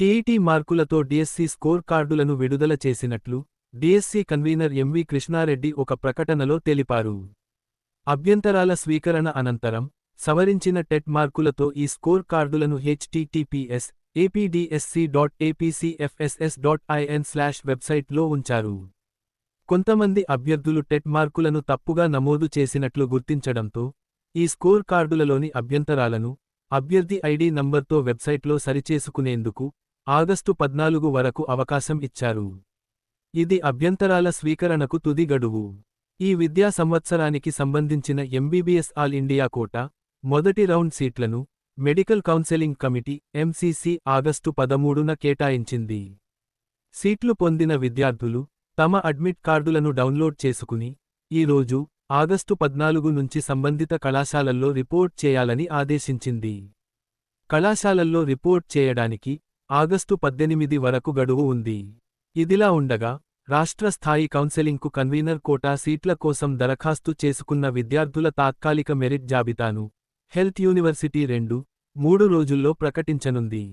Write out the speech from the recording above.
TET మార్కులతో DSC score కార్డులను విడుదల చేసినట్లు డిఎస్సీ కన్వీనర్ ఎంవి కృష్ణారెడ్డి ఒక ప్రకటనలో తెలిపారు. అభ్యంతరాల స్వీకరణ అనంతరం సవరించిన టెట్ మార్కులతో ఈ స్కోర్ కార్డులను HTTPS APDSC dot APCFSS dot IN slash వెబ్సైట్లో ఉంచారు. కొంతమంది అభ్యర్థులు టెట్ మార్కులను తప్పుగా నమోదు చేసినట్లు గుర్తించడంతో ఈ స్కోర్ కార్డులలోని అభ్యంతరాలను అభ్యర్థి ఐడి నంబర్తో వెబ్సైట్లో సరిచేసుకునేందుకు ఆగస్టు పద్నాలుగు వరకు అవకాశం ఇచ్చారు. ఇది అభ్యంతరాల స్వీకరణకు తుది గడువు. ఈ విద్యా సంవత్సరానికి సంబంధించిన ఎంబీబీఎస్ ఆల్ ఇండియా కోట మొదటి రౌండ్ సీట్లను medical counselling committee MCC August పదమూడున కేటాయించింది. సీట్లు పొందిన విద్యార్థులు తమ అడ్మిట్ కార్డులను డౌన్లోడ్ చేసుకుని ఈ రోజు ఆగస్టు పద్నాలుగు నుంచి సంబంధిత కళాశాలల్లో రిపోర్ట్ చేయాలని ఆదేశించింది. కళాశాలల్లో రిపోర్ట్ చేయడానికి ఆగస్టు పద్దెనిమిది వరకు గడువు ఉంది. ఇదిలా ఉండగా రాష్ట్ర స్థాయి కౌన్సెలింగ్కు కన్వీనర్ కోటా సీట్ల కోసం దరఖాస్తు చేసుకున్న విద్యార్థుల తాత్కాలిక మెరిట్ జాబితాను హెల్త్ యూనివర్సిటీ రెండు మూడు రోజుల్లో ప్రకటించనుంది.